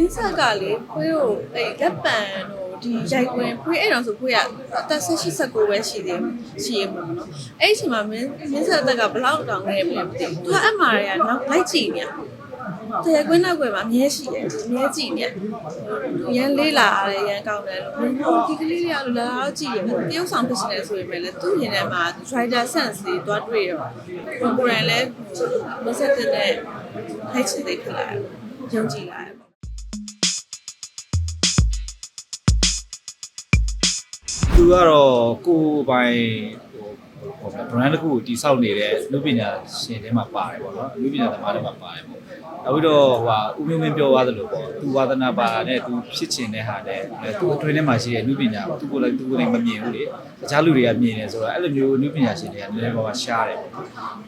င်းဆက်ကလေခွေးတို့အဲ့လက်ပံတို့ဒီရိုက်ခွင်းခွေးအဲ့တော့ဆိုခွေးကအသက်16 19ပဲရှိသေးရှိရမှာနော်အဲ့ဒီအချိန်မှာမင်းမင်းဆက်အသက်ကဘလောက်တောင်ခဲ့ပြီလဲမသိဘူးသူကအမှတွေကနောက်လိုက်ကြည့်နေတယ်ကွင်းနောက်ကွယ်မှာအမြဲရှိတယ်အမြဲကြည့်နေရန်လေးလာရတယ်ရန်ကောင်းတယ်လို့ဒီကလေးတွေကလို့လာတော့ကြည့်ရတယ်တရုပ်ဆောင်ဖြစ်နေတယ်ဆိုရင်လည်းသူ့ရင်ထဲမှာ rider sense တွေတွားတွေ့တော့ကိုကိုရန်လည်းမဆက်တဲ့ထိုက်ချင်သေးခလာယုံကြည်လာ သူကတော့ကိုယ်ပိုင်ဟိုဟို brand တစ်ခုကိုတည်ဆောက်နေတဲ့လူပညာရှင်တွေမှာပါတယ်ပေါ့နော်လူပညာသမားတွေမှာပါတယ်ပေါ့နောက်ပြီးတော့ဟိုဟာဦးမျိုးမင်းပြောသွားသလိုပေါ့သူဝါသနာပါနဲ့သူဖြစ်ချင်တဲ့ဟာနဲ့သူအတွင်းထဲမှာရှိတဲ့လူပညာသူကိုယ်လည်းသူကိုယ်လည်းမမြင်ဘူးလေတခြားလူတွေကမြင်တယ်ဆိုတော့အဲ့လိုမျိုးလူပညာရှင်တွေကနည်းနည်းပါးပါးရှားတယ်ပေါ့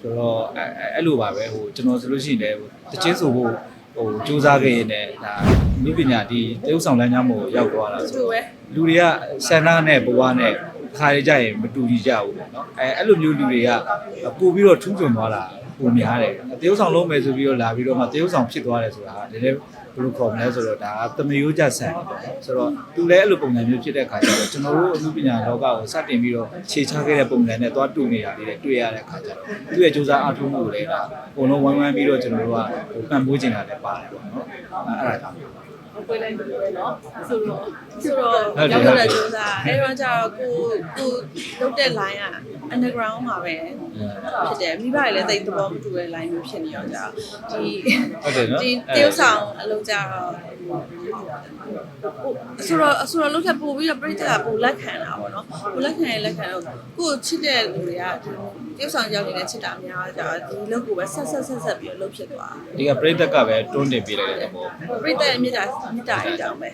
ဆိုတော့အဲ့အဲ့လိုပါပဲဟိုကျွန်တော်ဆိုလို့ရှိရင်လည်းတချင်းဆိုဖို့ဟိုစူးစမ်းခဲ့ရင်လည်းဒါလူပညာဒီတရုပ်ဆောင်လမ်းကြောင်းကိုရောက်သွားတာဆိုသူတော့ပဲ လူတွေကဆန္ဒနဲ့ဘဝနဲ့ခါရကြရင်မတူညီကြဘူးပေါ့နော်အဲအဲ့လိုမျိုးလူတွေကပို့ပြီးတော့ထူးချွန်သွားတာပုံများတယ်တရုပ်ဆောင်လုံးမယ်ဆိုပြီးတော့လာပြီးတော့မှတရုပ်ဆောင်ဖြစ်သွားတယ်ဆိုတာကလည်းဘယ်လိုခေါ်မလဲဆိုတော့ဒါကသမယိုးကြဆန်ဆိုတော့သူလည်းအဲ့လိုပုံစံမျိုးဖြစ်တဲ့ခါကျတော့ကျွန်တော်တို့အမှုပညာလောကကိုစတင်ပြီးတော့ခြေချခဲ့တဲ့ပုံစံနဲ့သွားတူနေတာလေးတွေတွေ့ရတဲ့ခါကျတော့သူ့ရဲ့စူးစမ်းအားထုတ်မှုတွေလည်းဒါအကုန်လုံးဝိုင်းဝန်းပြီးတော့ကျွန်တော်တို့ကဟိုပံ့ပိုးကျင်တာလည်းပါတယ်ပေါ့နော်အဲ့အဲ့ဒါကြောင့် ပွဲလိုက်တယ်နော်ဆိုတော့ဆိုတော့ရောက်ရတဲ့စူးစမ်းအဲ့တော့ကျတော့ကိုကိုလုပ်တဲ့ line က underground မှာပဲဖြစ်တယ်မိဘတွေလည်းတိတ်သဘောမတူတဲ့ line မျိုးဖြစ်နေရောကြာဒီဟုတ်တယ်နော်ဒီတရုတ်ဆောင်အလုပ်ကြတော့ဆိုတော့ဆိုတော့လုတ်ထပ်ပို့ပြီးတော့ပြိတ္တကပို့လက်ခံတာပေါ့နော်ပို့လက်ခံရင်လက်ခံတော့ကိုချစ်တဲ့လူတွေကဒီတရုပ်ဆောင်ရောက်နေတဲ့ချစ်တာများကြတော့ဒီလုတ်ကိုပဲဆက်ဆက်ဆက်ဆက်ပြီးတော့လုတ်ဖြစ်သွားဒီကပရိသတ်ကပဲတွန်းတင်ပေးလိုက်တဲ့သဘောပြိတ္တရဲ့မြစ်တာမြစ်တာရဲ့အကြောင်းပဲ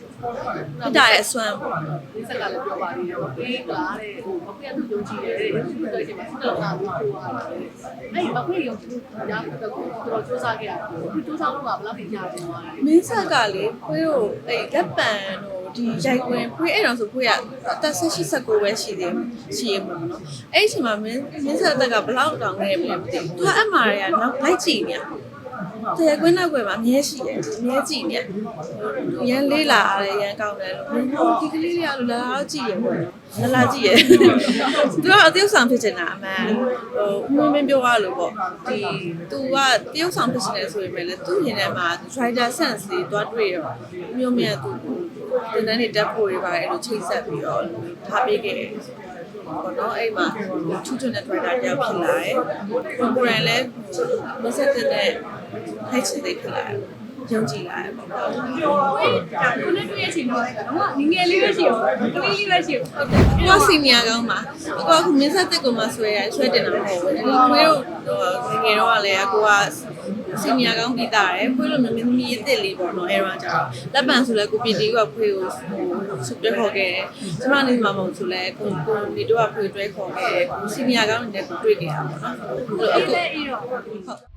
မြစ်တာရဲ့အစွမ်းပေါ့ဒီဆက်ကလည်းပြောပါသေးတယ်။ပေးကလာတဲ့ဟိုမကွေးသူယုံကြည်တယ်တဲ့။သူတို့ရဲ့မှာစစ်တော်လာပြီးပို့ရတယ်။အဲ့ဒီမကွေးယုံကြည်မှုညာတော့တော်တော်စူးစမ်းခဲ့တာ။ဒီစူးစမ်းလို့ကဘယ်လောက်ထိကြာတယ်သွားလဲမင်းဆက်ကလေခွေးတို့အဲ့လက်ပံတို့ဒီရိုက်ခွင်းခွေးအဲ့တော့ဆိုခွေးကအသက်16 19ပဲရှိသေးရှိရမှာနော်အဲ့ဒီအချိန်မှာမင်းမင်းဆက်အသက်ကဘလောက်တောင်ခဲ့ပြီလဲမသိဘူးသူကအမှတွေကနောက်လိုက်ကြည့်နေ တယ်ကွင်းနောက်ကွယ်မှာအမြဲရှိတယ်အမြဲကြည့်နေရန်လေးလာရတယ်ရန်ကောင်းတယ်လို့ဒီကလေးတွေကလို့လာတော့ကြည့်ရပေါ့နော်လာလာကြည့်ရသူကအတယောက်ဆောင်ဖြစ်နေတာအမှန်ဟိုဦးမင်းပြောရလို့ပေါ့ဒီ तू ကတယောက်ဆောင်ဖြစ်နေတယ်ဆိုပေမဲ့လည်းသူ့ရင်ထဲမှာ rider sense တွေတွားတွေ့တော့မျိုးမြတ်သူဒီနေ့နေတက်ဖို့တွေပါအဲ့လိုချိတ်ဆက်ပြီးတော့ထားပေးခဲ့တယ်ပေါ့နော်အဲ့မှာချူချွန်းတဲ့ driver တယောက်ဖြစ်လာတယ်။ကိုကိုရန်လည်းမဆက်တဲ့ ထိုက်ချင်သေးဖြစ်လာတယ်။ယုံကြည်လာတယ်ပေါ့နော်။ဝေးဒါကိုနဲ့တွေ့ရချင်တော့တော့ငငယ်လေးပဲရှိရော။ကလေးလေးပဲရှိရော။ဟုတ်တယ်။ကိုကစီနီယာကောင်းပါ။ကိုကအခုမင်းဆက်တဲ့ကိုမှဆွဲရဆွဲတင်တာမဟုတ်ဘူး။ဒီခွေးတို့ဟိုငယ်တော့ကလည်းကိုကစီနီယာကောင်းပြီးသားတယ်။ခွေးလိုမျိုးမင်းသမီးအစ်စ်လေးပေါ့နော်။အဲတော့ကျတော့လက်ပံဆိုလဲကိုပြည်တီကခွေးကိုဆုတွဲခေါ်ခဲ့တယ်။ကျမနေမှာမဟုတ်ဆိုလဲကိုကိုနေတော့ခွေးတွဲခေါ်ခဲ့တယ်။စီနီယာကောင်းနေတဲ့ကိုတွေ့ခဲ့တာပေါ့နော်။အဲ့။တော့အခုအဲ့ဒီတော့ဟုတ်